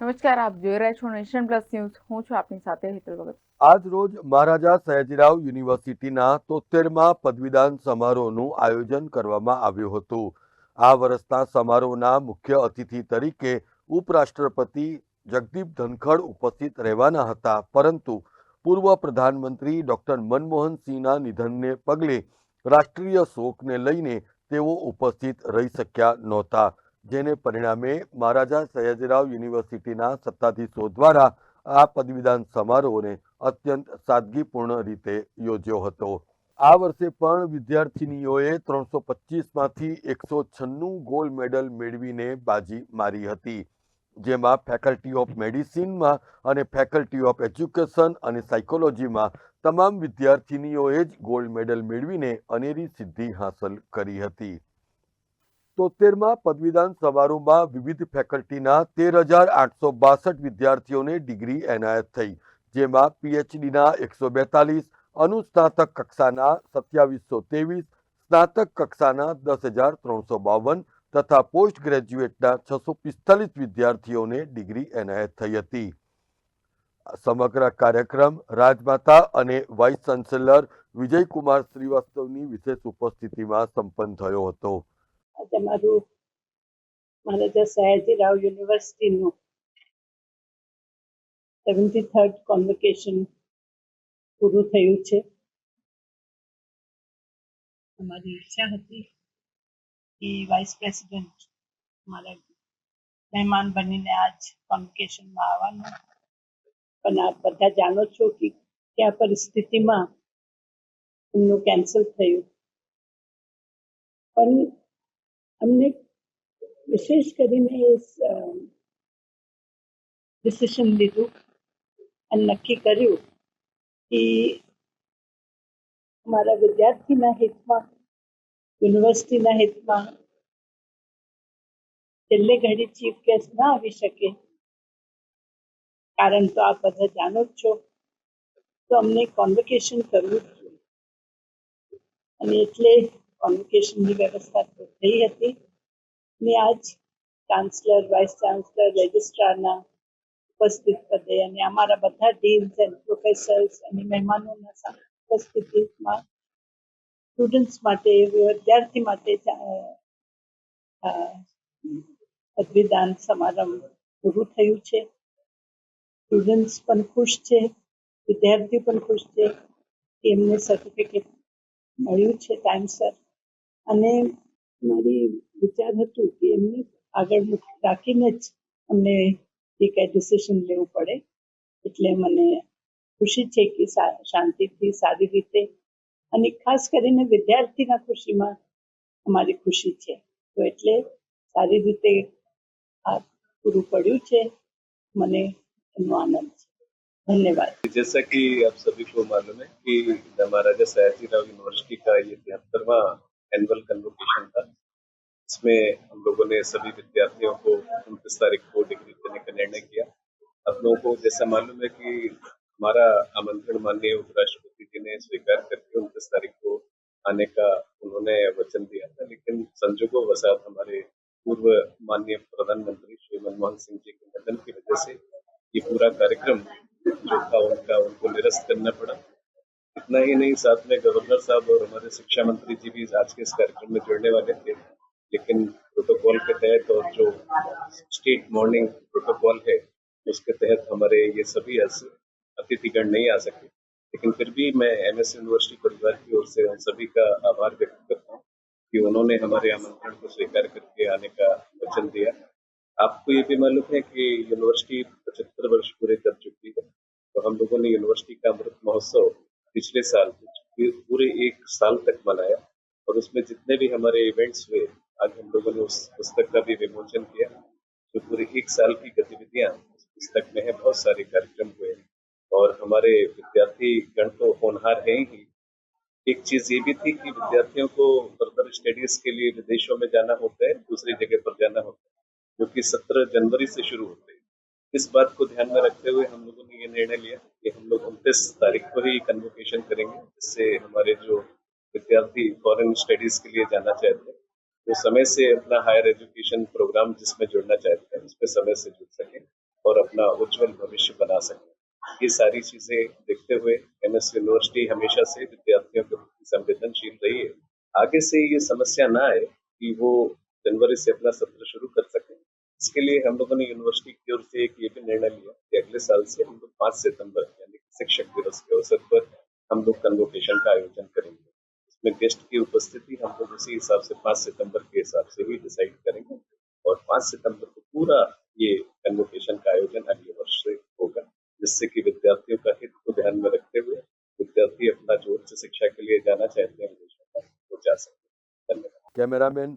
નમસ્કાર, આપ જોઈ રહ્યા છો નેશન પ્લસ ન્યૂઝ. હું છું આપની સાથે હેતલ ભગત. આજ રોજ મહારાજા સયાજીરાવ યુનિવર્સિટીના તોતેરમાં પદવીદાન સમારોહનું આયોજન કરવામાં આવ્યું હતું. આ વર્ષના સમારોહના મુખ્ય અતિથિ તરીકે ઉપરાષ્ટ્રપતિ જગદીપ ધનખડ ઉપસ્થિત રહેવાના હતા. પરંતુ પૂર્વ પ્રધાનમંત્રી ડોક્ટર મનમોહનસિંહના નિધનને પગલે રાષ્ટ્રીય શોકને લઈને તેઓ ઉપસ્થિત રહી શક્યા નહોતા. જેને પરિણામે મહારાજા સયાજીરાવ યુનિવર્સિટીના સત્તાધીશો દ્વારા આ પદવીદાન સમારોહને અત્યંત સાદગીપૂર્ણ રીતે યોજ્યો હતો. આ વર્ષે પણ વિદ્યાર્થિનીઓએ ત્રણસો પચીસમાંથી એકસો છન્નું ગોલ્ડ મેડલ મેળવીને બાજી મારી હતી, જેમાં ફેકલ્ટી ઓફ મેડિસિનમાં અને ફેકલ્ટી ઓફ એજ્યુકેશન અને સાયકોલોજીમાં તમામ વિદ્યાર્થિનીઓએ જ ગોલ્ડ મેડલ મેળવીને અનેરી સિદ્ધિ હાંસલ કરી હતી. તોતેરમાં પદવીદાન સમારોહમાં વિવિધ ફેકલ્ટીના તેર હજાર આઠસો બાસઠ વિદ્યાર્થીઓને ડિગ્રી એનાયત થઈ, જેમાં પીએચડીના એકસો બેતાલીસ, અનુસ્નાતક કક્ષાના સત્યાવીસો ત્રેવીસ, સ્નાતક કક્ષાના દસ હજાર ત્રણસો બાવન તથા પોસ્ટ ગ્રેજ્યુએટના છસો પિસ્તાલીસ વિદ્યાર્થીઓને ડિગ્રી એનાયત થઈ હતી. સમગ્ર કાર્યક્રમ રાજમાતા અને વાઇસ ચાન્સેલર વિજયકુમાર શ્રીવાસ્તવની વિશેષ ઉપસ્થિતિમાં સંપન્ન થયો હતો. આજે મારું મહારાજા સયાજીરાવ યુનિવર્સિટીનું સેવન્ટી થર્ડ કોન્વોકેશન પૂરું થયું છે. અમારી ઈચ્છા હતી કે વાઇસ પ્રેસિડેન્ટ મારા મહેમાન બનીને આજ કોન્વોકેશનમાં આવવાનું. પણ આપ બધા જાણો છો કે કયા પરિસ્થિતિમાં એમનું કેન્સલ થયું. પણ અમને વિશેષ કરીને ડિસિશન લીધું અને નક્કી કર્યું કે અમારા વિદ્યાર્થીના હિતમાં યુનિવર્સિટીના હિતમાં છેલ્લે ઘડી ચીફ ગેસ્ટ ના આવી શકે કારણ તો આપ બધા જાણો જ છો તો અમને કોન્વોકેશન કરવું જ અને એટલે કોન્વોકેશનની વ્યવસ્થા થઈ હતી. ને આજ ચાન્સલર વાઇસ ચાન્સલર રજિસ્ટ્રારના ઉપસ્થિત પદે અને અમારા બધા ડીન્સ એન્ડ પ્રોફેસર્સ અને મહેમાનોના ઉપસ્થિતિમાં સ્ટુડન્ટ્સ માટે, વિદ્યાર્થી માટે પદવીદાન સમારંભ પૂરું થયું છે. સ્ટુડન્ટ્સ પણ ખુશ છે, વિદ્યાર્થીઓ પણ ખુશ છે. એમને સર્ટિફિકેટ મળ્યું છે ટાઈમસર અને મારી વિચાર હતું કે એમને આગળ મુક- રાખીને જ અમને જે કાંઈ ડિસિઝન લેવું પડે એટલે મને ખુશી છે કે સા- શાંતિથી સારી રીતે અને ખાસ કરીને વિદ્યાર્થીના ખુશીમાં અમારી ખુશી છે તો એટલે સારી રીતે આ પૂરું પડ્યું છે મને એનો આનંદ છે ધન્યવાદ जैसा कि आप सभी को मालूम है कि महाराजा सयाजीराव यूनिवर्सिटी का ये तिहत्तरवा एनुअल कन्वोकेशन था। इसमें हम लोगों ने सभी विद्यार्थियों को उनतीस तारीख को डिग्री देने का निर्णय किया। आप लोगों को जैसा मालूम है कि हमारा आमंत्रण माननीय उपराष्ट्रपति जी ने स्वीकार करके उनतीस तारीख को आने का उन्होंने वचन दिया था, लेकिन संजोगों वसात हमारे पूर्व माननीय प्रधानमंत्री श्री मनमोहन सिंह जी के निधन की वजह से ये पूरा कार्यक्रम जो था उनका उनको निरस्त करना पड़ा। इतना ही नहीं, साथ में गवर्नर साहब और हमारे शिक्षा मंत्री जी भी आज के इस कार्यक्रम में जुड़ने वाले थे। लेकिन प्रोटोकॉल के तहत और जो स्टेट मॉर्निंग प्रोटोकॉल है, उसके तहत हमारे ये सभी अतिथिगण नहीं आ सके। लेकिन फिर भी मैं एम एस यूनिवर्सिटी परिवार की ओर से उन सभी का आभार व्यक्त करता हूँ कि उन्होंने हमारे आमंत्रण को स्वीकार करके आने का वचन दिया। आपको ये भी मालूम है कि यूनिवर्सिटी पचहत्तर वर्ष पूरे कर चुकी है। तो हम लोगों ने यूनिवर्सिटी का अमृत महोत्सव पिछले साल पूरे एक साल तक मनाया और उसमें जितने भी हमारे इवेंट्स हुए, आज हम लोगों ने उस पुस्तक का भी विमोचन किया, जो पूरे एक साल की गतिविधियाँ उस पुस्तक में है, बहुत सारे कार्यक्रम हुए और हमारे विद्यार्थी गण तो होनहार हैं ही। एक चीज़ ये भी थी कि विद्यार्थियों को फर्दर स्टडीज़ के लिए विदेशों में जाना होता है, दूसरी जगह पर जाना होता है, जो कि सत्रह जनवरी से शुरू होता हैं। इस बात को ध्यान में रखते हुए हम लोगों ने ये निर्णय लिया कि हम लोग उनतीस तारीख को ही कन्वोकेशन करेंगे, जिससे हमारे जो विद्यार्थी फॉरेन स्टडीज़ के लिए जाना चाहते हैं, वो समय से अपना हायर एजुकेशन प्रोग्राम जिसमें जुड़ना चाहते हैं, उसमें समय से जुड़ सकें और अपना उज्जवल भविष्य बना सकें। ये सारी चीज़ें देखते हुए एमएस यूनिवर्सिटी हमेशा से विद्यार्थियों के प्रति संवेदनशील रही है आगे से ये समस्या ना आए कि वो जनवरी से अपना सत्र शुरू कर सकें। इसके लिए हम लोगों ने यूनिवर्सिटी की ओर से एक ये भी निर्णय लिया कि अगले साल से हम लोग पाँच सितंबर यानी शिक्षक दिवस के अवसर पर हम लोग कन्वोकेशन का आयोजन करेंगे। इसमें गेस्ट की उपस्थिति हम लोग उसी हिसाब से पाँच सितंबर के हिसाब से ही डिसाइड करेंगे और पाँच सितंबर को पूरा ये कन्वोकेशन का आयोजन अगले वर्ष से होगा, जिससे कि विद्यार्थियों का हित को ध्यान में रखते हुए विद्यार्थी अपना जो उच्च शिक्षा के लिए जाना चाहते हैं विदेशों में वो जा सकते हैं। धन्यवाद। कैमरामैन